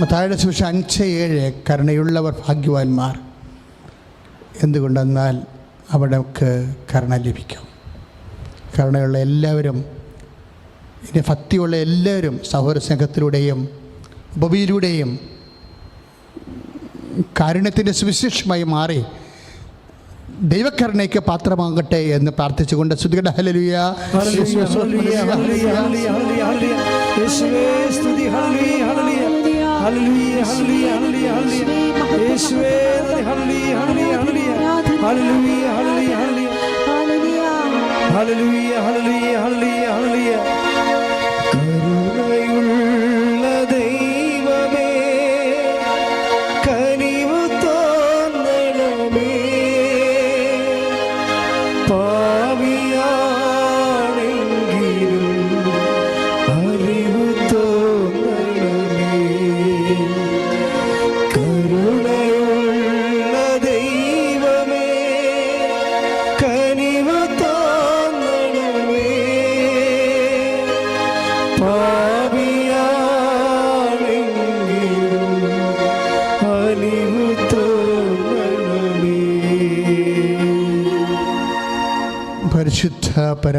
മത്തായുടെ സുവിശേഷം അഞ്ച് ഏഴ് കരുണയുള്ളവർ ഭാഗ്യവാന്മാർ. എന്തുകൊണ്ടെന്നാൽ അവിടേക്ക് കരുണ ലഭിക്കും. കരുണയുള്ള എല്ലാവരും ഇനി ഭക്തിയുള്ള എല്ലാവരും സഹോദര സ്നേഹത്തിലൂടെയും ഉപവിയിലൂടെയും കാരുണ്യത്തിന്റെ സുവിശേഷമായി മാറി ദൈവകരുണയ്ക്ക് പാത്രമാകട്ടെ എന്ന് പ്രാർത്ഥിച്ചുകൊണ്ട് ശ്രുതികട ഹലലുയ ഹല്ലേലൂയ, ഹല്ലേലൂയ. ഹല്ലേലൂയ, ഹല്ലേലൂയ. ഹല്ലേലൂയ. യേശുവേ. ഹല്ലേലൂയ, ഹല്ലേലൂയ, ഹല്ലേലൂയ. ഹല്ലേലൂയ, ഹല്ലേലൂയ, ഹല്ലേലൂയ, ഹല്ലേലൂയ.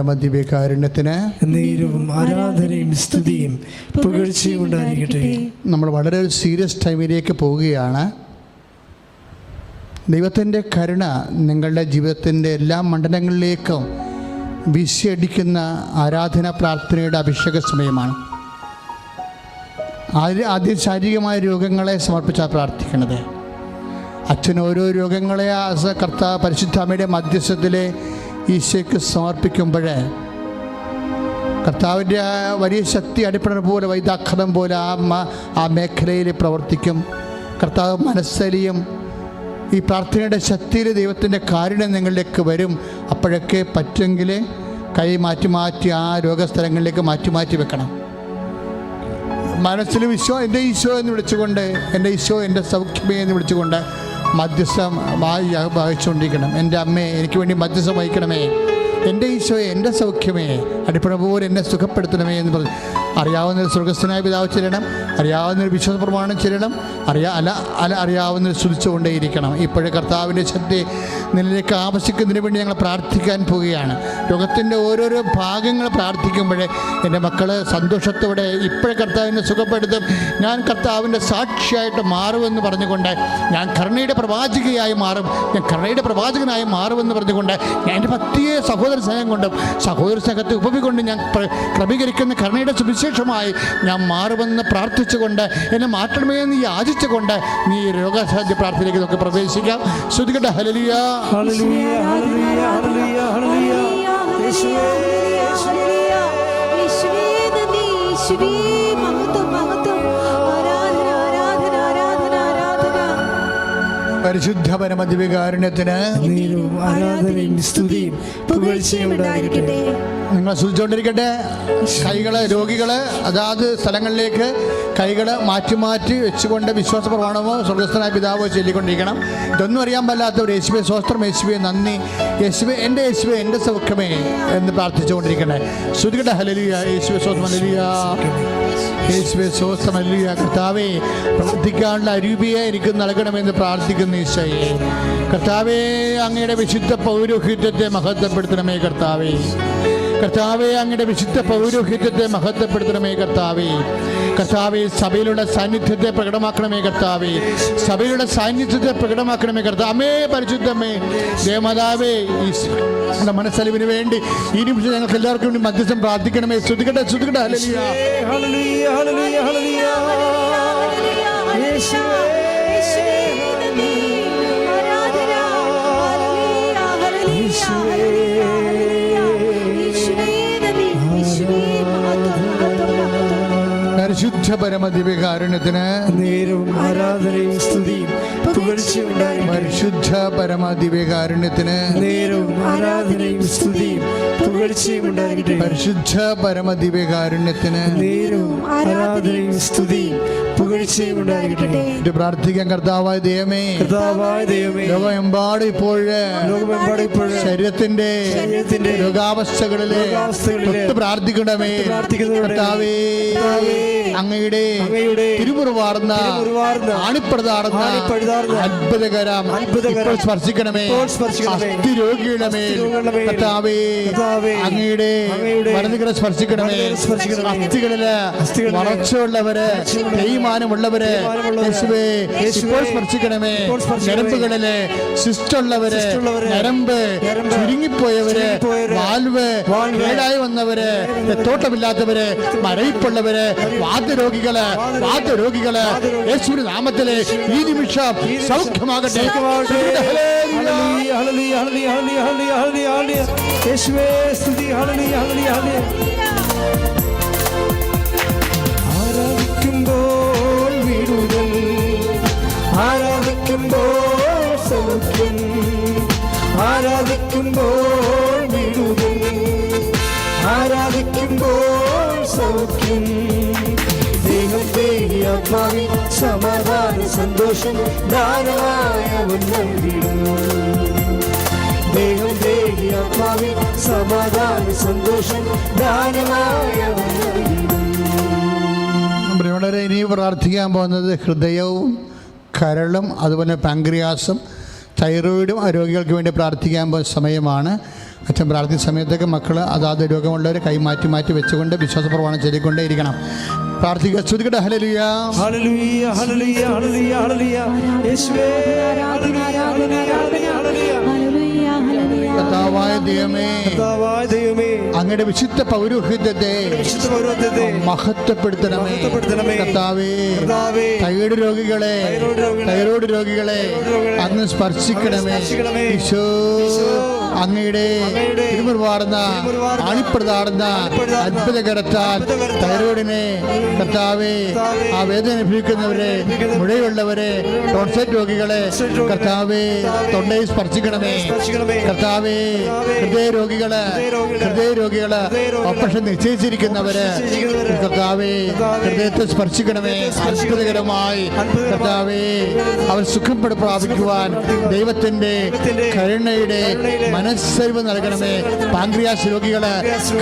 പരമദിവ്യകാരുണ്യത്തിന് നീരവും ആരാധനയും സ്തുതിയും പുകഴ്ചയും ഉണ്ടായിരിക്കട്ടെ. നമ്മൾ വളരെ സീരിയസ് ടൈമിലേക്ക് പോവുകയാണ്. ദൈവത്തിന്റെ കരുണ നിങ്ങളുടെ ജീവിതത്തിന്റെ എല്ലാ മണ്ഡലങ്ങളിലേക്കും വീശിയടിക്കുന്ന ആരാധന പ്രാർത്ഥനയുടെ അഭിഷേക സമയമാണ്. ആദ്യ ശാരീരികമായ രോഗങ്ങളെ സമർപ്പിച്ചാണ് പ്രാർത്ഥിക്കുന്നത് അച്ഛൻ ഓരോ രോഗങ്ങളെ കർത്താവ് പരിശുദ്ധാമയുടെ മധ്യസ്ഥത്തിലെ ഈശോയ്ക്ക് സമർപ്പിക്കുമ്പോൾ കർത്താവിന്റെ വലിയ ശക്തി അടിപ്പണം പോലെ വൈദാഖതം പോലെ ആ ആ മേഖലയിൽ പ്രവർത്തിക്കും. കർത്താവ് മനസ്സലിയും. ഈ പ്രാർത്ഥനയുടെ ശക്തിയിൽ ദൈവത്തിന്റെ കാരുണ്യം നിങ്ങളിലേക്ക് വരും. അപ്പോഴൊക്കെ പറ്റുമെങ്കിൽ കൈ മാറ്റി മാറ്റി ആ രോഗസ്ഥലങ്ങളിലേക്ക് മാറ്റി മാറ്റി വെക്കണം. മനസ്സിൽ വിശ്വ എന്റെ ഈശോ എന്ന് വിളിച്ചുകൊണ്ട് എന്റെ ഈശോ എന്റെ സൗഖ്യമേ എന്ന് വിളിച്ചുകൊണ്ട് മധ്യസ്ഥം വഹിച്ചുകൊണ്ടിരിക്കണം. എന്റെ അമ്മയെ എനിക്ക് വേണ്ടി മധ്യസ്ഥം വഹിക്കണമേ. എന്റെ ഈശോയെ എന്റെ സൗഖ്യമേ പോലെ എന്നെ സുഖപ്പെടുത്തണമേ എന്ന് പറഞ്ഞു. അറിയാവുന്ന ഒരു സ്വർഗസ്ഥനായ പിതാവ് ചെല്ലണം അറിയാവുന്ന ഒരു വിശ്വാസ പ്രമാണം ചെല്ലണം അറിയാ അല്ല അല അറിയാവുന്ന സ്തുതിച്ചുകൊണ്ടേയിരിക്കണം ഇപ്പോഴേ കർത്താവിന്റെ ശക്തി നിലയിലേക്ക് ആവശ്യിക്കുന്നതിന് വേണ്ടി ഞങ്ങൾ പ്രാർത്ഥിക്കാൻ പോവുകയാണ്. ലോകത്തിന്റെ ഓരോരോ ഭാഗങ്ങൾ പ്രാർത്ഥിക്കുമ്പോഴേ എന്റെ മക്കൾ സന്തോഷത്തോടെ ഇപ്പോഴേ കർത്താവിനെ സുഖപ്പെടുത്തും. ഞാൻ കർത്താവിന്റെ സാക്ഷിയായിട്ട് മാറുമെന്ന് പറഞ്ഞുകൊണ്ട് ഞാൻ കരുണയുടെ പ്രവാചകയായി മാറും. ഞാൻ കരുണയുടെ പ്രവാചകനായി മാറുമെന്ന് പറഞ്ഞുകൊണ്ട് ഞാൻ എന്റെ ഭക്തിയെ സഹോദര സ്നേഹം കൊണ്ടും സഹോദര സ്നേഹത്തെ ഉപവികൊണ്ടും ഞാൻ ക്രമീകരിക്കുന്ന കരുണയുടെ സുവിശേഷമായി ഞാൻ മാറുമെന്ന് പ്രാർത്ഥിച്ചുകൊണ്ട് എന്നെ മാറ്റണമേ എന്ന് യാചിച്ചുകൊണ്ട് നീ രോഗസാധ്യ പ്രാർത്ഥനയിലേക്ക് നമുക്ക് പ്രവേശിക്കാം. ശ്രുതികട്ടെ ഹലലിയ ഹല്ലേലൂയ ഹല്ലേലൂയ ഹല്ലേലൂയ ഹല്ലേലൂയ. യേശുവേ. പരിശുദ്ധ പരമദിവികാരുണ്യത്തിന് നേരവും പുകഴ്ചയും ഉണ്ടായിരിക്കട്ടെ. നിങ്ങൾ സൂചിച്ചുകൊണ്ടിരിക്കട്ടെ കൈകൾ രോഗികൾ അതാത് സ്ഥലങ്ങളിലേക്ക് കൈകൾ മാറ്റി മാറ്റി വെച്ചുകൊണ്ട് വിശ്വാസ പ്രമാണമോ സ്വർഗസ്ഥനായ പിതാവോ ചൊല്ലിക്കൊണ്ടിരിക്കണം. ഇതൊന്നും അറിയാൻ പറ്റാത്ത ഒരു യേശുവെ സ്വസ്ത്രം യേശുവെ നന്ദി. യേശുവെ എന്റെ യേശുവെ എന്റെ സൗഖ്യമേ എന്ന് പ്രാർത്ഥിച്ചുകൊണ്ടിരിക്കണേ. ശ്രുതികട ഹലലിയ യേശുവെ സ്വസ്ത്രം ഹലലിയ യേശുവെ സ്വസ്ഥം ഹലലിയ കർത്താവേ പ്രവർത്തിക്കാനുള്ള അരൂപിയെ എനിക്ക് നൽകണമെന്ന് പ്രാർത്ഥിക്കുന്ന ഈശോയെ. കർത്താവേ അങ്ങയുടെ വിശുദ്ധ പൗരോഹിത്യത്തെ മഹത്വപ്പെടുത്തണമേ കർത്താവേ. കർത്താവെ അങ്ങയുടെ വിശുദ്ധ പൗരോഹിത്യത്തെ മഹത്വപ്പെടുത്തണമേ കർത്താവേ. കർത്താവെ സഭയിലുള്ള സാന്നിധ്യത്തെ പ്രകടമാക്കണമേ കർത്താവേ. സഭയുടെ സാന്നിധ്യത്തെ പ്രകടമാക്കണമേ കർത്താവേ. പരിശുദ്ധമേ ദേവമാതാവേ ഈ നമ്മുടെ മനസ്സലിവിന് വേണ്ടി ഈ നിമിഷം ഞങ്ങൾക്ക് എല്ലാവർക്കും വേണ്ടി മധ്യസ്ഥം പ്രാർത്ഥിക്കണമേ. ശ്രുതികട്ടെ ശ്രുതികട്ടെ ഹല്ലേലൂയ. ഹല്ലേലൂയ ഹല്ലേലൂയ ഹല്ലേലൂയ. പരിശുദ്ധ പരമദിവ്യകാരുണ്യത്തിന് നേരവും ആരാധനയും സ്തുതിയും. പുകഴ്ചയും പരിശുദ്ധ പരമദിവ്യകാരുണ്യത്തിന് നേരവും ആരാധനയും സ്തുതിയും പുകഴ്ചയും പരിശുദ്ധ പരമദിവ്യകാരുണ്യത്തിന് നേരവും ആരാധനയും സ്തുതിയും പുകഴ്ചയും ഉണ്ടായിരിക്കട്ടെ. ഇത് പ്രാർത്ഥിക്കാൻ കർത്താവായ ദൈവമേ. കർത്താവായ ദൈവമേ. ലോകമെമ്പാടും ഇപ്പോൾ ലോകമെമ്പാടും ഇപ്പോൾ ശരീരത്തിന്റെ ശരീരത്തിന്റെ രോഗാവസ്ഥകളിലെ പ്രാർത്ഥിക്കണമേ. കർത്താവേ അങ്ങയുടെ തിരുമുറിവാർന്ന ആണിപ്പഴുതാർന്ന അത്ഭുതകരം ഇപ്പോൾ സ്പർശിക്കണമേ. അസ്ഥി രോഗിയുടെ മേൽ. കർത്താവേ അങ്ങയുടെ അങ്ങയുടെ സ്പർശിക്കണമേ. അസ്ഥികളിൽ വളർച്ചയുള്ളവര് തേയ്മാനമുള്ളവര് യേശുവേ ഇപ്പോൾ സ്പർശിക്കണമേ. ഞരമ്പുകളിൽ ശിസ്റ്റുള്ളവര് ഞരമ്പ് ചുരുങ്ങിപ്പോയവര് വാൽവ് കേടായി വന്നവര് തോട്ടമില്ലാത്തവര് മരയിപ്പുള്ളവര് വാദ്യരോഗികൾ വാദ്യരോഗികൾ യേശുവിന്റെ നാമത്തിലെ ഈ നിമിഷം സൗഖ്യമാകട്ടെ. ആരാധിക്കുമ്പോൾ വിടുതൽ. ആരാധിക്കുമ്പോൾ സൗഖ്യം. ആരാധിക്കുമ്പോൾ വിടുതൽ. ആരാധിക്കുമ്പോൾ സൗഖ്യം. ദേഹി ആത്മാവി സമാധാന സന്തോഷം ദാനമായ ദേഹം ദേഹി ആത്മാവിൽ സമാധാന സന്തോഷം ദാനമായ വളരെ ഇനി പ്രാർത്ഥിക്കാൻ പോകുന്നത് ഹൃദയവും കരളും അതുപോലെ പാങ്ക്രിയാസും തൈറോയിഡും ആരോഗ്യങ്ങൾക്ക് വേണ്ടി പ്രാർത്ഥിക്കാൻ പോകുന്ന സമയമാണ്. അച്ഛൻ പ്രാർത്ഥിച്ച സമയത്തൊക്കെ മക്കൾ അതാത് രോഗമുള്ളവർ കൈ മാറ്റി മാറ്റി വെച്ചുകൊണ്ട് വിശ്വാസപ്രമാണം ചൊല്ലിക്കൊണ്ടേ ഇരിക്കണം പ്രാർത്ഥിക്കുക ഹലലിയ യേശുവേ കർത്താവായ ദൈവമേ. കർത്താവായ ദൈവമേ. അങ്ങയുടെ വിശുദ്ധ പൗരോഹിത്യത്തെ വിശുദ്ധ പൗരോഹിത്യത്തെ മഹത്വപ്പെടുത്തണമേ. കർത്താവേ കർത്താവേ, തൈറോയ്ഡ് രോഗികളെ തൈറോയ്ഡ് രോഗികളെ, അങ്ങ് സ്പർശിക്കണമേ. ഈശോ, അങ്ങയുടെ തിരുമുറിവാർന്ന ആണിപ്രതാർന്ന അത്ഭുതകരത്താൽ തൈറോയിഡിനെ കർത്താവേ ആ വേദന അനുഭവിക്കുന്നവരെ മുഴയുള്ളവരെ ടോൺസൈറ്റ് രോഗികളെ കർത്താവെ തൊണ്ടയിൽ സ്പർശിക്കണമേ കർത്താവെ ഹൃദയ രോഗികൾ ഹൃദയ രോഗികൾ, ഓപ്പറേഷൻ നിശ്ചയിച്ചിരിക്കുന്നവര് കർത്താവേ ഹൃദയത്തെ സ്പർശിക്കണമേ അത്ഭുതകരമായി കർത്താവെ അവർ സുഖപ്പെട് പ്രാപിക്കുവാൻ ദൈവത്തിന്റെ കരുണയുടെ മനസ്സരിവ് നൽകണമേ. പാങ്ക്രിയാസ് രോഗികൾ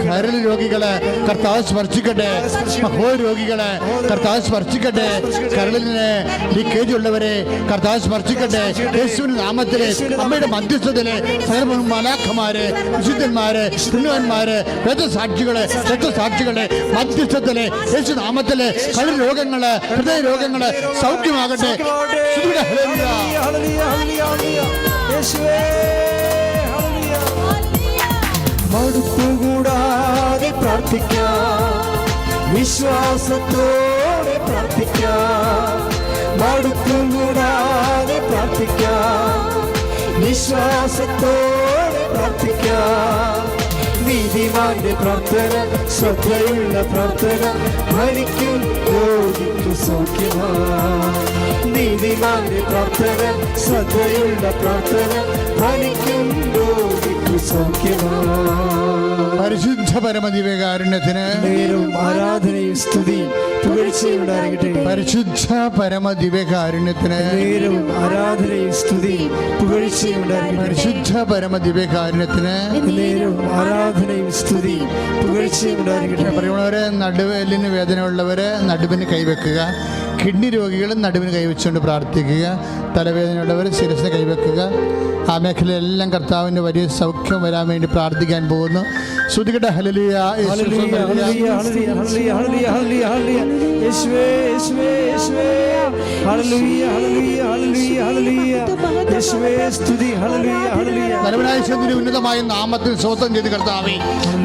കരൽ രോഗികൾ കർത്താവ് സ്പർശിക്കട്ടെ. മഹോ രോഗികൾ കർത്താവ് സ്പർശിക്കട്ടെ. കരളിന് ലീക്കേജ് ഉള്ളവരെ കർത്താവ് സ്പർശിക്കട്ടെ. യേശുവിന്റെ നാമത്തിലെ അമ്മയുടെ മധ്യസ്ഥത്തിലെ മലാഖമാര് വിശുദ്ധന്മാര് പുണ്യവന്മാര് രക്തസാക്ഷികൾ രക്തസാക്ഷികളെ മധ്യസ്ഥത്തിലെ യേശു നാമത്തിലെ കരൾ രോഗങ്ങൾ ഹൃദയ രോഗങ്ങൾ സൗഖ്യമാകട്ടെ. യേശുവേ. മടുപ്പുകൂടാതെ പ്രാർത്ഥിക്കാം. വിശ്വാസത്തോടെ പ്രാർത്ഥിക്കാം. മടുപ്പുകൂടാതെ പ്രാർത്ഥിക്കാം. വിശ്വാസത്തോടെ പ്രാർത്ഥിക്കാം. നീതിമാന്റെ പ്രാർത്ഥന ശ്രദ്ധയുള്ള പ്രാർത്ഥന ഭരിക്കും രോഗിക്ക് സൗഖ്യമാ നീതിമാന്റെ പ്രാർത്ഥന ശ്രദ്ധയുള്ള പ്രാർത്ഥന ഭരിക്കും പരിശുദ്ധ പരമദിവ്യകാരുണ്യത്തിന് ആരാധനയും സ്തുതിയും പരിശുദ്ധ പരമദിവ്യകാരുണ്യത്തിന് നേരവും ആരാധനയും സ്തുതിയും പുകഴ്ചയും ഉണ്ടാകട്ടെ പരിശുദ്ധ ആരാധനയും സ്തുതിയും പുകഴ്ചയും ഉണ്ടാകട്ടെ പറയുന്നവര് നടുവേലിന് വേദനയുള്ളവര് നടുവിന് കൈവെക്കുക. കിഡ്നി രോഗികൾ നടുവിന് കൈവച്ചുകൊണ്ട് പ്രാർത്ഥിക്കുക. തലവേദനയുള്ളവർ ശിരസിന് കൈവെക്കുക. ആ മേഖലയിലെല്ലാം കർത്താവിന്റെ വലിയ സൗഖ്യം വരാൻ വേണ്ടി പ്രാർത്ഥിക്കാൻ പോകുന്നു. ശ്രുതികട ഹലലിയ ഉന്നതമായ നാമത്തിൽ സ്വന്തം ചെയ്ത് കർത്താവേ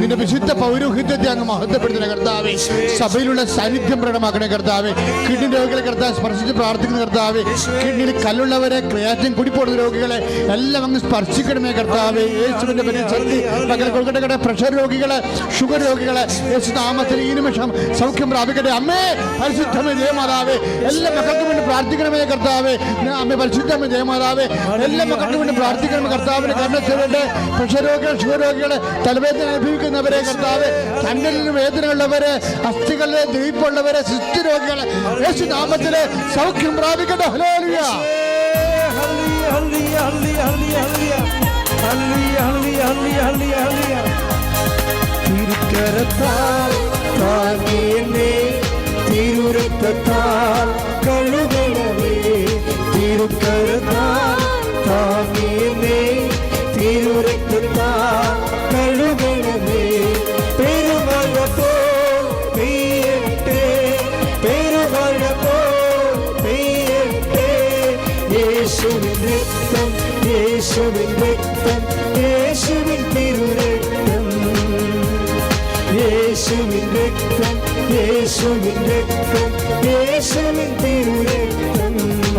നിന്റെ വിശുദ്ധ പൗരോഹിത്യത്തെ അങ്ങ് മഹത്വപ്പെടുത്തുന്ന കർത്താവേ സഭയിലുള്ള സാന്നിധ്യം പ്രകടമാക്കണേ കർത്താവേ കിഡ്നി രോഗികളെ കർത്താവ് സ്പർശിച്ച് പ്രാർത്ഥിക്കുന്ന കർത്താവേ കിഡ്നിയിൽ കല്ലുള്ളവരെ ക്രിയാറ്റിൻ കുടിപ്പോടുന്ന രോഗികളെ എല്ലാം അങ്ങ് സ്പർശിക്കണമേ കർത്താവേ. യേശുവിന്റെ പേരിൽ ശക്തി പകൽ കൊടുക്കട്ടെ പ്രഷർ രോഗികളെ ഷുഗർ രോഗികളെ യേശു നാമത്തിൽ ഈ നിമിഷം സൗഖ്യം പ്രാപിക്കട്ടെ. അമ്മേ പരിശുദ്ധമേ ജയമാതാവേ എല്ലാ മക്കൾക്കും വേണ്ടി പ്രാർത്ഥിക്കണമേ കർത്താവേ. അമ്മ പരിശുദ്ധമേ ജയമാതാവേ എല്ലാ മക്കൾക്കും വേണ്ടി പ്രാർത്ഥിക്കണമേ കർത്താവിന് കരുണച്ചവരുടെ പ്രഷർ രോഗികൾ ഷുഗർ രോഗികളെ തലവേദന അനുഭവിക്കുന്നവരെ കർത്താവ് കണ്ണിന് വേദനയുള്ളവരെ അസ്ഥികളിലെ ദ്വീപുള്ളവരെ സിസ്റ്റ് രോഗികളെ യേശു നാമത്തിലെ സൗഖ്യം പ്രാപിക്കട്ടെ. ഹലോലിയ ഹല്ലേലൂയ, ഹല്ലേലൂയ, ഹല്ലേലൂയ, ഹല്ലേലൂയ, ഹല്ലേലൂയ, ഹല്ലേലൂയ, ഹല്ലേലൂയ, ഹല്ലേലൂയ. തിരുക്കരത്താൽ താങ്ങി എന്നെ തിരുരക്തത്താൽ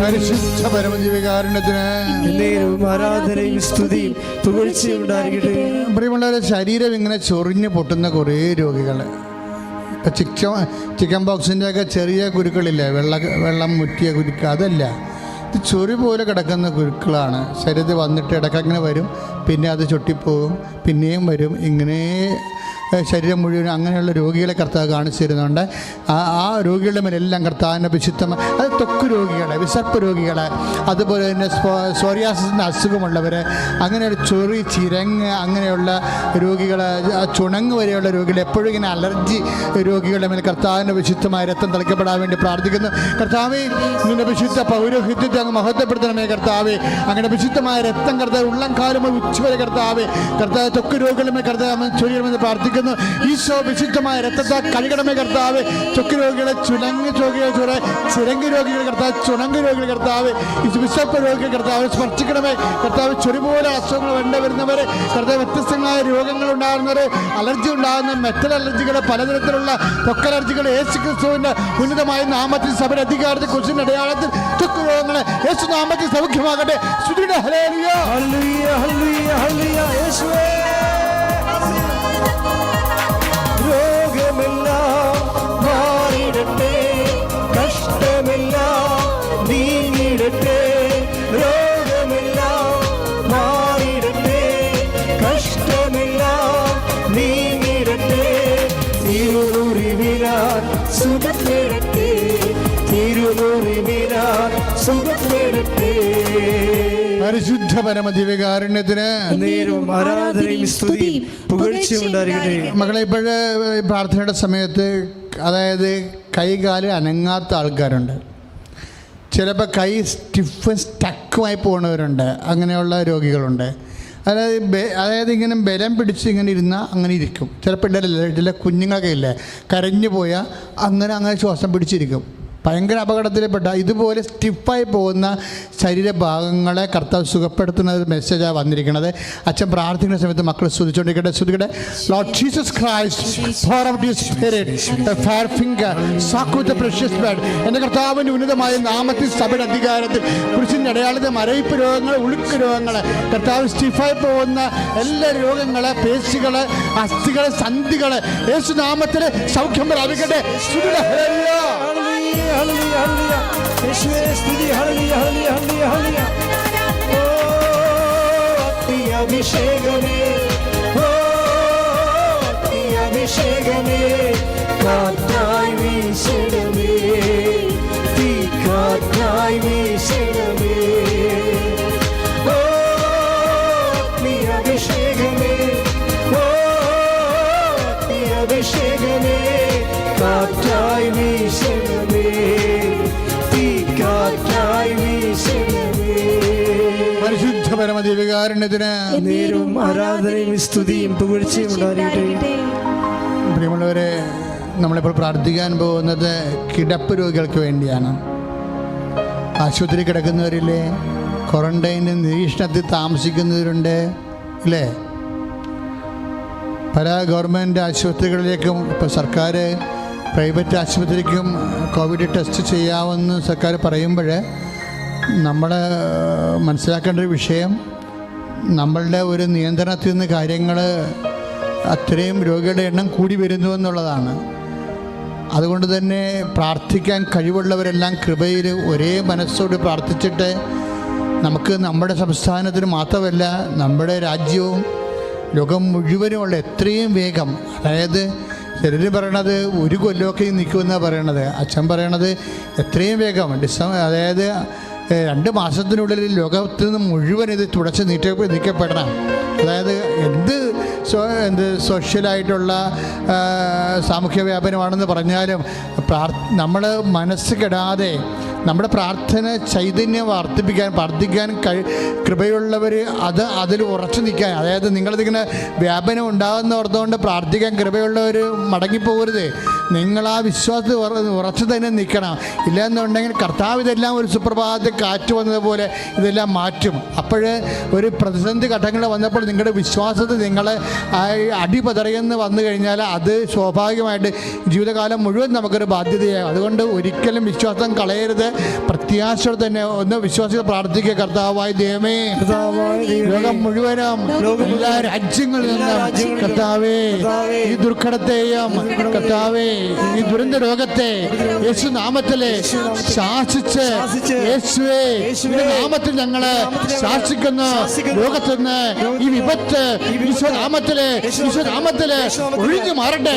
പരിശുദ്ധ പരമജീവികാരുണ്യത്തിന് എന്നേരവും ആരാധനയും സ്തുതിയും പുകഴ്ചയും ഉണ്ടായിരിക്കട്ടെ. പ്രിയമുള്ളവരെ ശരീരം ഇങ്ങനെ ചൊറിഞ്ഞു പൊട്ടുന്ന കുറേ രോഗികൾ. ചിക്കൻ ചിക്കൻ ബോക്സിന്റെ ഒക്കെ ചെറിയ കുരുക്കളില്ലേ? വെള്ള വെള്ളം മുറ്റിയ കുരുക്ക് അതല്ല. ഇത് ചൊറി പോലെ കിടക്കുന്ന കുരുക്കളാണ്. ശരീരത്തിൽ വന്നിട്ട് ഇടക്കങ്ങനെ വരും. പിന്നെ അത് ചൊട്ടിപ്പോകും. പിന്നെയും വരും. ഇങ്ങനെ ശരീരം മുഴുവൻ അങ്ങനെയുള്ള രോഗികളെ കർത്താവ് കാണിച്ചു തരുന്നുണ്ട് ആ രോഗികളുടെ മേലെല്ലാം കർത്താവിന്റെ വിശുദ്ധം അത് ത്വക്ക് രോഗികളെ വിസർപ്പ് രോഗികളെ അതുപോലെ തന്നെ സോറിയാസിന്റെ അസുഖമുള്ളവർ അങ്ങനെയുള്ള ചൊറി ചിരങ്ങ് അങ്ങനെയുള്ള രോഗികൾ ചുണങ്ങ് വരെയുള്ള രോഗികൾ എപ്പോഴും ഇങ്ങനെ അലർജി രോഗികളുടെ മേൽ കർത്താവിന്റെ വിശുദ്ധമായ രക്തം തളിക്കപ്പെടാൻ വേണ്ടി പ്രാർത്ഥിക്കുന്നു. കർത്താവെ നിന്റെ വിശുദ്ധ പൗരോഹിത്യത്തെ അങ്ങ് മഹത്വപ്പെടുത്തണമേ കർത്താവെ. അങ്ങനെ വിശുദ്ധമായ രക്തം കർത്താവ് ഉള്ളം കാലം ഉച്ചവരെ കർത്താവെ. കർത്താവ് തൊക്കു രോഗികളുടെ കർത്താവ് ചൊരിയണമെന്ന് പ്രാർത്ഥിക്കുന്നു. ഈശോ വിശുദ്ധമായ രക്തത്തെ കഴുകണമേ കർത്താവ്. ചുക്ക് രോഗികളെ ചുനങ്ങ് രോഗികളെ ചുര ചുരങ്ങ് രോഗികൾ കർത്താവ് ചുണങ്ങ് രോഗികൾ കർത്താവ്. വിശപ്പ് രോഗികൾ കർത്താവ് സ്പർശിക്കണമേ. കർത്താവ് ചുരുപോലെ അസുഖങ്ങൾ വേണ്ട വരുന്നവർ കർത്താവ് വ്യത്യസ്തങ്ങളായ രോഗങ്ങൾ ഉണ്ടാകുന്നവർ അലർജി ഉണ്ടാകുന്ന മെറ്റൽ അലർജികൾ പലതരത്തിലുള്ള ത്വക്കലർജികൾ യേശു ക്രിസ്തുവിന്റെ ഉന്നതമായ നാമത്തിൽ സഭയുടെ അധികാരത്തിൽ കുറിച്ചിന്റെ അടയാളത്തിൽ ത്വക്ക് രോഗങ്ങളെ യേശു നാമത്തിൽ സൗഖ്യമാകട്ടെ. ഹല്ലേലൂയ ഹല്ലേലൂയ ഹല്ലേലൂയ. യേശുവേ. തിരുമുറിവിനാൽ പരിശുദ്ധ പരമദിവ്യകാരുണ്യത്തിന് ആരാധനയും ഉണ്ടായിരിക്കട്ടെ. മകളെ ഇപ്പോഴ് പ്രാർത്ഥനയുടെ സമയത്ത് അതായത് കൈകാൽ അനങ്ങാത്ത ആൾക്കാരുണ്ട്. ചിലപ്പോൾ കൈ സ്റ്റിഫ് സ്റ്റക്കുമായി പോകുന്നവരുണ്ട് അങ്ങനെയുള്ള രോഗികളുണ്ട്. അതായത് അതായത് ഇങ്ങനെ ബലം പിടിച്ച് ഇങ്ങനെ ഇരുന്നാൽ അങ്ങനെ ഇരിക്കും. ചിലപ്പോൾ ഇടലില്ല ചില കുഞ്ഞുങ്ങളൊക്കെ ഇല്ലേ കരഞ്ഞു പോയാൽ അങ്ങനെ അങ്ങനെ ശ്വാസം പിടിച്ചിരിക്കും. ഭയങ്കര അപകടത്തിൽപ്പെട്ട ഇതുപോലെ സ്റ്റിഫായി പോകുന്ന ശരീരഭാഗങ്ങളെ കർത്താവ് സുഖപ്പെടുത്തുന്ന ഒരു മെസ്സേജാണ് വന്നിരിക്കുന്നത്. അച്ഛൻ പ്രാർത്ഥിക്കുന്ന സമയത്ത് മക്കൾ സ്തുതിച്ചുകൊണ്ടിരിക്കട്ടെ സ്തുതിക്കട്ടെ Lord Jesus Christ the precious blood. എന്റെ കർത്താവിന്റെ ഉന്നതമായ നാമത്തിൽ സഭയുടെ അധികാരത്തിൽ കുരിശിന്റെ അടയാളത്തെ മരയിപ്പ് രോഗങ്ങൾ ഉളുക്ക് രോഗങ്ങൾ കർത്താവ് സ്റ്റിഫായി പോകുന്ന എല്ലാ രോഗങ്ങളെ പേശികൾ അസ്ഥികൾ സന്ധികൾ യേശു നാമത്തിൽ സൗഖ്യം പ്രാപിക്കട്ടെ 할렐루야 할렐루야 예수의 스디 할렐루야 할렐루야 할렐루야 할렐루야 오 어비셰가네 오 어비셰가네 가까이 미시르니 비 가까이 미시르니 오 어비셰가네 오 어비셰가네 കാറ്റായി വീശണമേ. തീ കാറ്റായി വീശണമേ. പരിശുദ്ധ നേരും ആരാധനയും സ്തുതിയും പുകഴ്ചയും പ്രിയമുള്ളവരെ നമ്മളിപ്പോൾ പ്രാർത്ഥിക്കാൻ പോകുന്നത് കിടപ്പ് രോഗികൾക്ക് വേണ്ടിയാണ്. ആശുപത്രി കിടക്കുന്നവരില്ലേ? ക്വാറന്റൈനിൽ നിരീക്ഷണത്തിൽ താമസിക്കുന്നവരുണ്ട് ഇല്ലേ? പല ഗവൺമെന്റ് ആശുപത്രികളിലേക്കും ഇപ്പോൾ സർക്കാർ പ്രൈവറ്റ് ആശുപത്രിക്കും കോവിഡ് ടെസ്റ്റ് ചെയ്യാമെന്ന് സർക്കാർ പറയുമ്പോൾ നമ്മൾ മനസ്സിലാക്കേണ്ട ഒരു വിഷയം നമ്മളുടെ ഒരു നിയന്ത്രണത്തിൽ നിന്ന് കാര്യങ്ങൾ അത്രയും രോഗികളുടെ എണ്ണം കൂടി വരുന്നു എന്നുള്ളതാണ്. അതുകൊണ്ട് തന്നെ പ്രാർത്ഥിക്കാൻ കഴിവുള്ളവരെല്ലാം കൃപയിൽ ഒരേ മനസ്സോട് പ്രാർത്ഥിച്ചിട്ട് നമുക്ക് നമ്മുടെ സംസ്ഥാനത്തിന് മാത്രമല്ല നമ്മുടെ രാജ്യവും ലോകം മുഴുവനുമുള്ള എത്രയും വേഗം അതായത് ചിലർ പറയണത് ഒരു കൊല്ലമൊക്കെ നിൽക്കുമെന്നാണ് പറയണത്. അച്ഛൻ പറയണത് എത്രയും വേഗം. ഡിസംബർ അതായത് രണ്ട് മാസത്തിനുള്ളിൽ ലോകത്തിൽ നിന്ന് മുഴുവൻ ഇത് തുടച്ച് നീറ്റ നീക്കപ്പെടണം. അതായത് എന്ത് സോ എന്ത് സോഷ്യലായിട്ടുള്ള സാമൂഹ്യ വ്യാപനമാണെന്ന് പറഞ്ഞാലും പ്രാർ നമ്മൾ മനസ്സ് കെടാതെ നമ്മുടെ പ്രാർത്ഥന ചൈതന്യം വർദ്ധിപ്പിക്കാൻ വർദ്ധിക്കാൻ കഴി കൃപയുള്ളവർ അത് അതിൽ ഉറച്ചു നിൽക്കാൻ. അതായത് നിങ്ങളിതിങ്ങനെ വ്യാപനം ഉണ്ടാകുന്ന ഓർത്തുകൊണ്ട് പ്രാർത്ഥിക്കാൻ കൃപയുള്ളവർ മടങ്ങിപ്പോകരുതേ. നിങ്ങൾ ആ വിശ്വാസത്തിൽ ഉറച്ചു തന്നെ നിൽക്കണം. ഇല്ലയെന്നുണ്ടെങ്കിൽ കർത്താവ് ഇതെല്ലാം ഒരു സുപ്രഭാതത്തിൽ കാറ്റ് വന്നതുപോലെ ഇതെല്ലാം മാറ്റും. അപ്പോൾ ഒരു പ്രതിസന്ധി ഘട്ടങ്ങൾ വന്നപ്പോൾ നിങ്ങളുടെ വിശ്വാസത്തിൽ നിങ്ങൾ അടിപതറിയെന്ന് വന്നു കഴിഞ്ഞാൽ അത് സ്വാഭാവികമായിട്ട് ജീവിതകാലം മുഴുവൻ നമുക്കൊരു ബാധ്യതയാകും. അതുകൊണ്ട് ഒരിക്കലും വിശ്വാസം കളയരുത്. പ്രത്യാശയോടെ തന്നെ ഒന്ന് വിശ്വാസികൾ പ്രാർത്ഥിക്കുക. കർത്താവായി ദൈവമേ ലോകം മുഴുവനും എല്ലാ രാജ്യങ്ങളിൽ നിന്നും കർത്താവേ ഈ ദുർഘടത്തെയും കർത്താവേ ഈ ദുരന്ത രോഗത്തെ യേശു നാമത്തിലെ ശാസിച്ച് യേശുവേ നാമത്തിൽ ഞങ്ങൾ ശാസിക്കുന്ന. ലോകത്തുനിന്ന് ഈ വിപത്ത് വിശ്വനാമത്തിലെ വിശ്വനാമത്തിലെ ഒഴിഞ്ഞു മാറട്ടെ.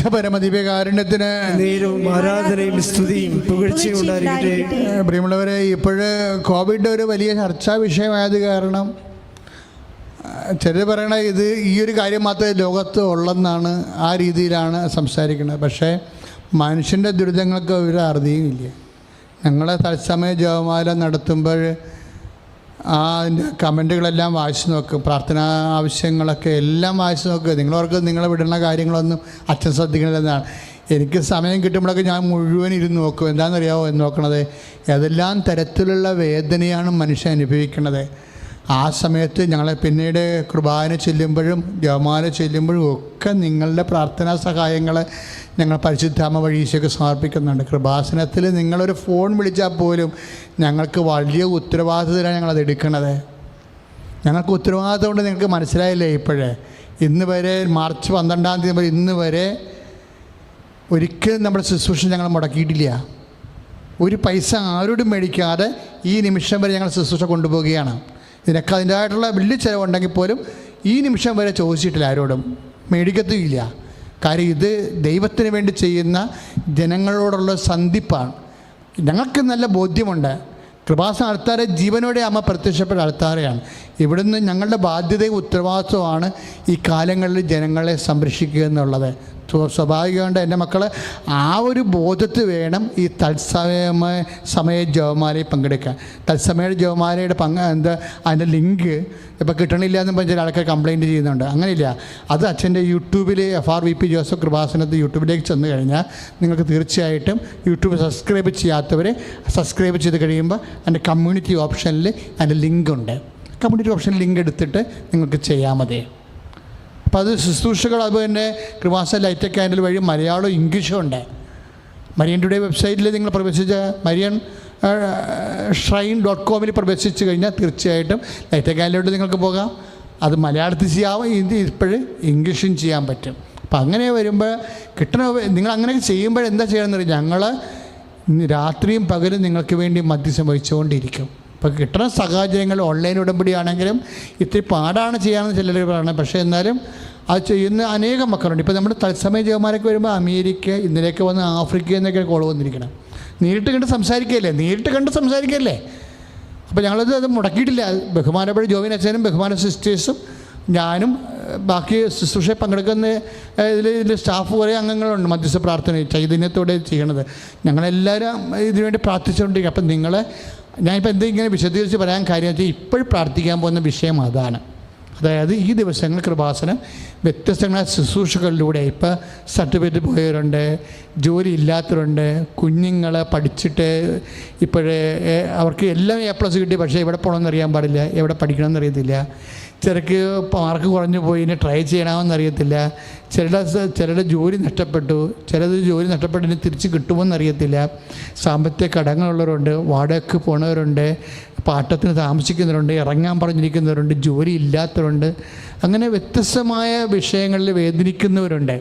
പരിശുദ്ധ പരമദിവ്യകാരുണ്യത്തിന് നേരവും ആരാധനയും സ്തുതിയും പുകഴ്ചയും ഉണ്ടായിരിക്കട്ടെ പ്രിയമുള്ളവരെ ഇപ്പോഴ് കോവിഡ് ഒരു വലിയ ചർച്ചാ വിഷയമായത് കാരണം ചിലർ പറയണ ഇത് ഈ ഒരു കാര്യം മാത്രമേ ലോകത്ത് ഉള്ളെന്നാണ് ആ രീതിയിലാണ് സംസാരിക്കുന്നത്. പക്ഷേ മനുഷ്യന്റെ ദുരിതങ്ങൾക്ക് ഒരു അറുതിയും ഇല്ല. ഞങ്ങളെ തത്സമയ ജപമാല നടത്തുമ്പോൾ ആ അതിന്റെ കമന്റുകളെല്ലാം വായിച്ചു നോക്ക്. പ്രാർത്ഥനാ ആവശ്യങ്ങളൊക്കെ എല്ലാം വായിച്ചു നോക്കുക നിങ്ങളവർക്ക് നിങ്ങൾ വിടുന്ന കാര്യങ്ങളൊന്നും അച്ഛൻ ശ്രദ്ധിക്കണമെന്നാണ് എനിക്ക് സമയം കിട്ടുമ്പോഴൊക്കെ ഞാൻ മുഴുവൻ ഇരുന്ന് നോക്കും. എന്താണെന്നറിയാമോ എന്ന് നോക്കണത് ഏതെല്ലാം തരത്തിലുള്ള വേദനയാണ് മനുഷ്യൻ അനുഭവിക്കുന്നത് ആ സമയത്ത് ഞങ്ങളെ പിന്നീട് കുർബാന ചെല്ലുമ്പോഴും ജപമാല ചെല്ലുമ്പോഴും ഒക്കെ നിങ്ങളുടെ പ്രാർത്ഥനാ സഹായങ്ങൾ ഞങ്ങൾ പരിശുദ്ധാമ വഴി ഈശോയ്ക്ക് സമർപ്പിക്കുന്നുണ്ട്. കൃപാസനത്തിൽ നിങ്ങളൊരു ഫോൺ വിളിച്ചാൽ പോലും ഞങ്ങൾക്ക് വലിയ ഉത്തരവാദിത്തത്തിലാണ് ഞങ്ങളത് എടുക്കണത് ഞങ്ങൾക്ക് ഉത്തരവാദിത്തം കൊണ്ട് നിങ്ങൾക്ക് മനസ്സിലായില്ലേ ഇപ്പോഴേ? ഇന്ന് വരെ മാർച്ച് പന്ത്രണ്ടാം തീയതി വരെ ഇന്ന് വരെ ഒരിക്കലും നമ്മുടെ ശുശ്രൂഷ ഞങ്ങൾ മുടക്കിയിട്ടില്ല. ഒരു പൈസ ആരോടും മേടിക്കാതെ ഈ നിമിഷം വരെ ഞങ്ങൾ ശുശ്രൂഷ കൊണ്ടുപോവുകയാണ്. ഇതിനൊക്കെ അതിന്റെതായിട്ടുള്ള വലിയ ചിലവുണ്ടെങ്കിൽ പോലും ഈ നിമിഷം വരെ ചോദിച്ചിട്ടില്ല ആരോടും. മേടിക്കത്തുമില്ല കാര്യം ഇത് ദൈവത്തിന് വേണ്ടി ചെയ്യുന്ന ജനങ്ങളോടുള്ള സന്ധിപ്പാണ്. ഞങ്ങൾക്ക് നല്ല ബോധ്യമുണ്ട്. കൃപാസന അടുത്താറെ ജീവനോടെ അമ്മ പ്രത്യക്ഷപ്പെട്ട അൾത്താരയാണ്. ഇവിടുന്ന് ഞങ്ങളുടെ ബാധ്യതയും ഉത്തരവാദിത്വമാണ് ഈ കാലങ്ങളിൽ ജനങ്ങളെ സംരക്ഷിക്കുക എന്നുള്ളത്. സ്വാഭാവികമായിട്ട് എന്റെ മക്കൾ ആ ഒരു ബോധത്തിൽ വേണം ഈ തത്സമയ സമയ ജവമാലയിൽ പങ്കെടുക്കാൻ. തത്സമയ ജവമാലയുടെ പങ്ക് എന്താ അതിന്റെ ലിങ്ക് ഇപ്പോൾ കിട്ടണില്ല എന്ന് പറഞ്ഞ ചില ആൾക്കാർ കംപ്ലയിന്റ് ചെയ്യുന്നുണ്ട്. അങ്ങനെയില്ല. അത് അച്ഛന്റെ യൂട്യൂബിൽ F R V P Joseph കൃപാസനത്ത് യൂട്യൂബിലേക്ക് ചെന്ന് കഴിഞ്ഞാൽ നിങ്ങൾക്ക് തീർച്ചയായിട്ടും യൂട്യൂബ് സബ്സ്ക്രൈബ് ചെയ്യാത്തവർ സബ്സ്ക്രൈബ് ചെയ്ത് കഴിയുമ്പോൾ അതിന്റെ കമ്മ്യൂണിറ്റി ഓപ്ഷനിൽ അതിന്റെ ലിങ്ക് ഉണ്ട് കമ്മ്യൂണിറ്റി ഓപ്ഷൻ ലിങ്ക് എടുത്തിട്ട് നിങ്ങൾക്ക് ചെയ്യാൻ മതി. അപ്പോൾ അത് ശുശ്രൂഷകൾ അതുപോലെ തന്നെ കൃപാസ ലൈറ്റ് ക്യാൻഡിൽ വഴി മലയാളവും ഇംഗ്ലീഷും ഉണ്ട്. മരിയൻ ടുഡേ വെബ്സൈറ്റിൽ നിങ്ങൾ പ്രവേശിച്ച മരിയൻ ഷ്രൈൻ ഡോട്ട് കോമിൽ പ്രവേശിച്ച് കഴിഞ്ഞാൽ തീർച്ചയായിട്ടും ലൈറ്റ് ക്യാൻഡിലോട്ട് നിങ്ങൾക്ക് പോകാം. അത് മലയാളത്തിൽ ചെയ്യാം ഹിന്ദി ഇപ്പോഴും ഇംഗ്ലീഷും ചെയ്യാൻ പറ്റും. അപ്പം അങ്ങനെ വരുമ്പോൾ കിട്ടണ നിങ്ങൾ അങ്ങനെ ചെയ്യുമ്പോൾ എന്താ ചെയ്യണമെന്ന് അറിയാം? ഞങ്ങൾ രാത്രിയും പകലും നിങ്ങൾക്ക് വേണ്ടി മദ്യസം വഹിച്ചുകൊണ്ടിരിക്കും ഇപ്പോൾ കിട്ടുന്ന സാഹചര്യങ്ങൾ ഓൺലൈൻ ഉടമ്പടിയാണെങ്കിലും ഇത്തിരി പാടാണ് ചെയ്യാമെന്ന് ചിലർ പറയുന്നത് പക്ഷേ എന്നാലും അത് ചെയ്യുന്ന അനേകം മക്കളുണ്ട്. ഇപ്പോൾ നമ്മുടെ തത്സമയ ജവന്മാരൊക്കെ വരുമ്പോൾ അമേരിക്ക ഇന്നലെയൊക്കെ വന്ന് ആഫ്രിക്ക എന്നൊക്കെ കോൾ വന്നിരിക്കണം. നേരിട്ട് കണ്ട് സംസാരിക്കുകയല്ലേ നേരിട്ട് കണ്ട് സംസാരിക്കുകയല്ലേ അപ്പോൾ ഞങ്ങളത് അത് മുടക്കിയിട്ടില്ല. ബഹുമാനപ്പെട്ട ജോവിൻ അച്ഛനും ബഹുമാന സിസ്റ്റേഴ്സും ഞാനും ബാക്കി ശുശ്രൂഷയിൽ പങ്കെടുക്കുന്ന ഇതിൽ ഇതിൽ സ്റ്റാഫ് കുറേ അംഗങ്ങളുണ്ട് മധ്യസ്ഥ പ്രാർത്ഥന ചൈതന്യത്തോടെ ചെയ്യണത്. ഞങ്ങളെല്ലാവരും ഇതിനുവേണ്ടി പ്രാർത്ഥിച്ചുകൊണ്ടിരിക്കും അപ്പം നിങ്ങൾ ഞാനിപ്പോൾ എന്തെങ്കിലും ഇങ്ങനെ വിശദീകരിച്ച് പറയാൻ കാര്യം വെച്ചാൽ ഇപ്പോഴും പ്രാർത്ഥിക്കാൻ പോകുന്ന വിഷയം അതാണ്. അതായത് ഈ ദിവസങ്ങൾ കൃപാസനം വ്യത്യസ്തങ്ങളായ ശുശ്രൂഷകളിലൂടെ ഇപ്പോൾ സർട്ടിഫിക്കറ്റ് പോയവരുണ്ട് ജോലി ഇല്ലാത്തവരുണ്ട് കുഞ്ഞുങ്ങൾ പഠിച്ചിട്ട് ഇപ്പോഴേ അവർക്ക് എല്ലാം എ പ്ലസ് കിട്ടി പക്ഷേ എവിടെ പോകണമെന്ന് അറിയാൻ പാടില്ല എവിടെ പഠിക്കണമെന്ന് അറിയത്തില്ല. ചെറുക്ക് മാർക്ക് കുറഞ്ഞു പോയി ഇനി ട്രൈ ചെയ്യണമെന്ന് അറിയത്തില്ല. ചിലരുടെ ചിലരുടെ ജോലി നഷ്ടപ്പെട്ടു. ചിലത് ജോലി നഷ്ടപ്പെട്ടതിന് തിരിച്ച് കിട്ടുമോ എന്നറിയത്തില്ല സാമ്പത്തിക കടങ്ങളുള്ളവരുണ്ട് വാടകയ്ക്ക് പോണവരുണ്ട്. പാട്ടത്തിന് താമസിക്കുന്നവരുണ്ട് ഇറങ്ങാൻ പറഞ്ഞിരിക്കുന്നവരുണ്ട് ജോലി ഇല്ലാത്തവരുണ്ട് അങ്ങനെ വ്യത്യസ്തമായ വിഷയങ്ങളിൽ വേദനിക്കുന്നവരുണ്ട്.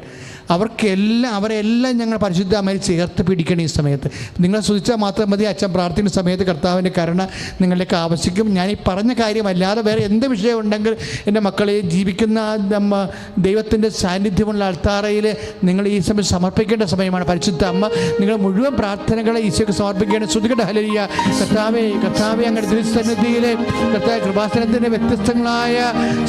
അവർക്കെല്ലാം അവരെല്ലാം ഞങ്ങൾ പരിശുദ്ധ അമ്മയിൽ ചേർത്ത് പിടിക്കണം ഈ സമയത്ത്. നിങ്ങൾ ശ്രദ്ധിച്ചാൽ മാത്രം മതി അച്ഛൻ പ്രാർത്ഥിക്കുന്ന സമയത്ത് കർത്താവിന്റെ കരുണ നിങ്ങളിലേക്ക് ആവശ്യിക്കും. ഞാൻ ഈ പറഞ്ഞ കാര്യമല്ലാതെ വേറെ എന്ത് വിഷയം ഉണ്ടെങ്കിൽ എന്റെ മക്കളെ ജീവിക്കുന്ന ദൈവത്തിന്റെ സാന്നിധ്യമുള്ള അൾത്താറയിൽ നിങ്ങൾ ഈ സമയം സമർപ്പിക്കേണ്ട സമയമാണ്. പരിശുദ്ധ അമ്മ നിങ്ങൾ മുഴുവൻ പ്രാർത്ഥനകളെ ഈശോയ്ക്ക് സമർപ്പിക്കേണ്ട ശ്രുതികട ഹലരിയ കർത്താവേ കർത്താവെ അങ്ങനെ തിരുസന്നിധിയിൽ കർത്താവ് കൃപാസനത്തിന്റെ വ്യത്യസ്തങ്ങളായ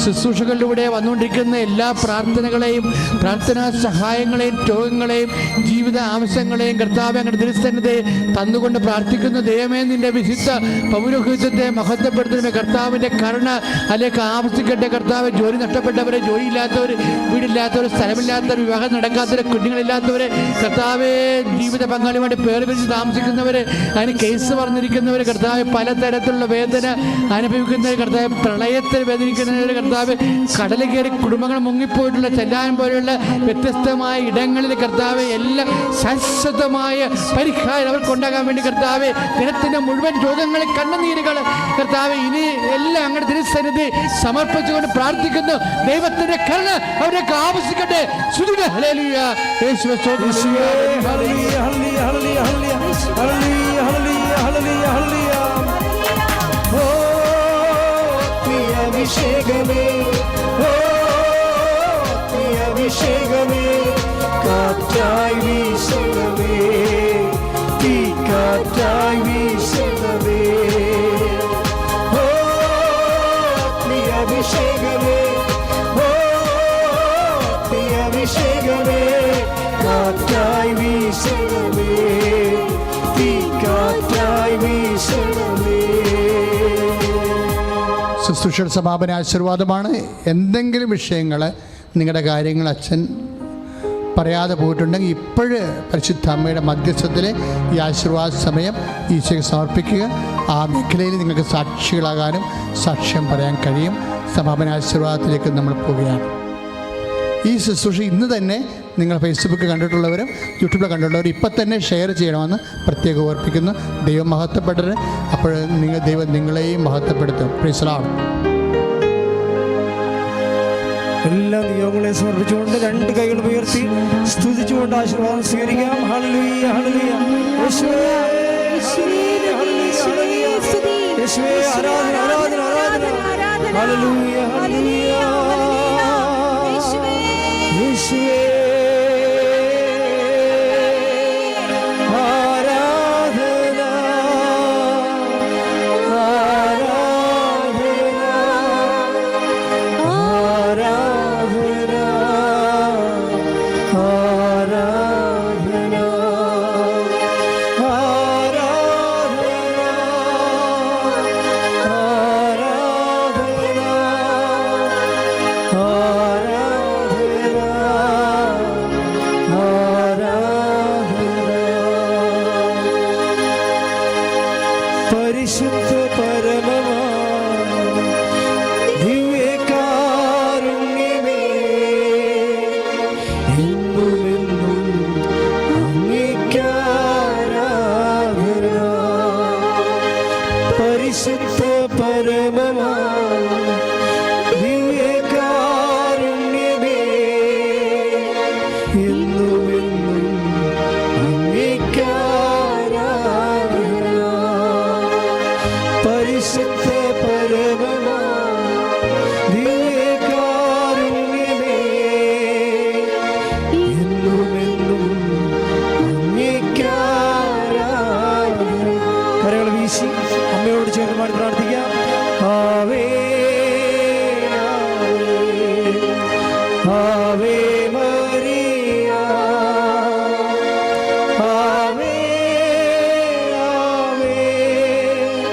ശുശ്രൂഷകളിലൂടെ വന്നുകൊണ്ടിരിക്കുന്ന എല്ലാ പ്രാർത്ഥനകളെയും പ്രാർത്ഥനാ സഹായങ്ങളെയും രോഗങ്ങളെയും ജീവിത ആവശ്യങ്ങളെയും കർത്താവ് അങ്ങനെ തിരുസന്നിധി തന്നുകൊണ്ട് പ്രാർത്ഥിക്കുന്ന. ദൈവമേ നിന്റെ വിശുദ്ധ പൗരോഹിത്യത്തെ മഹത്വപ്പെടുത്തുന്ന കർത്താവിന്റെ കരുണ അല്ലെങ്കിൽ ആവശ്യിക്കട്ടെ കർത്താവ് ജോലി നഷ്ടപ്പെട്ടവരെ ജോലിയില്ലാത്തവർ വീടില്ലാത്തവർ സ്ഥലമില്ലാത്തവർ വിവാഹം നടക്കാത്തവർ കുഞ്ഞുങ്ങളില്ലാത്തവരെ കർത്താവെ ജീവിത പങ്കാളിയുമായിട്ട് പേര് പിരിച്ച് താമസിക്കുന്നവർ അതിന് കേസ് പറഞ്ഞിരിക്കുന്നവർ കർത്താവ് പലതരത്തിലുള്ള വേദന അനുഭവിക്കുന്ന കർത്താവ് പ്രളയത്തിൽ വേദനിക്കുന്ന കർത്താവ് കടൽ കയറി കുടുംബങ്ങൾ മുങ്ങിപ്പോയിട്ടുള്ള ചെല്ലാൻ പോലെയുള്ള വ്യത്യസ്തമായ ഇടങ്ങളിൽ കർത്താവ് എല്ലാം ശാശ്വതമായ പരിഹാരം അവർക്കുണ്ടാകാൻ വേണ്ടി കർത്താവ് ദിനത്തിന്റെ മുഴുവൻ രോഗങ്ങളിൽ കണ്ണുനീരുകൾ കർത്താവ് ഇനി എല്ലാം അങ്ങനെ തിരുസന്നിധി സമർപ്പിച്ചുകൊണ്ട് പ്രാർത്ഥിക്കുന്നു. ദൈവത്തിന്റെ കരുണ അവരൊക്കെ ആവശ്യിക്കട്ടെ. ശ്രുതിയുടെ ഹലേലിയ യേശുവേ സ്തോത്രം. യേശുവേ ഹല്ലേലൂയ ഹല്ലേലൂയ ഹല്ലേലൂയ. സഭാപന സമാപന ആശീർവാദമാണ്. എന്തെങ്കിലും വിഷയങ്ങൾ നിങ്ങളുടെ കാര്യങ്ങൾ അച്ഛൻ പറയാതെ പോയിട്ടുണ്ടെങ്കിൽ ഇപ്പോഴ് പരിശുദ്ധ അമ്മയുടെ മധ്യസ്ഥത്തിൽ ഈ ആശീർവാദ സമയം ഈശോയ്ക്ക് സമർപ്പിക്കുക. ആ മേഖലയിൽ നിങ്ങൾക്ക് സാക്ഷികളാകാനും സാക്ഷ്യം പറയാൻ കഴിയും. സമാപന ആശീർവാദത്തിലേക്ക് നമ്മൾ പോവുകയാണ്. ഈ ശുശ്രൂഷ ഇന്ന് തന്നെ നിങ്ങൾ ഫേസ്ബുക്ക് കണ്ടിട്ടുള്ളവരും യൂട്യൂബിൽ കണ്ടിട്ടുള്ളവരും ഇപ്പം തന്നെ ഷെയർ ചെയ്യണമെന്ന് പ്രത്യേകം ഓർപ്പിക്കുന്നു. ദൈവം മഹത്വപ്പെട്ടത് അപ്പോൾ നിങ്ങൾ ദൈവം നിങ്ങളെയും മഹത്വപ്പെടുത്തും. പ്രീസലാണ് എല്ലാ നിയോഗങ്ങളെ സമർപ്പിച്ചുകൊണ്ട് രണ്ട് കൈകൾ ഉയർത്തി സ്തുതിച്ചുകൊണ്ട് ആശീർവാദം സ്വീകരിക്കാം. ഹല്ലേലൂയ യേശുവേ ആരാധന ആരാധന ആരാധന. ഹല്ലേലൂയ ഹല്ലേലൂയ. യേശുവേ. പരിശുദ്ധ പരമമാ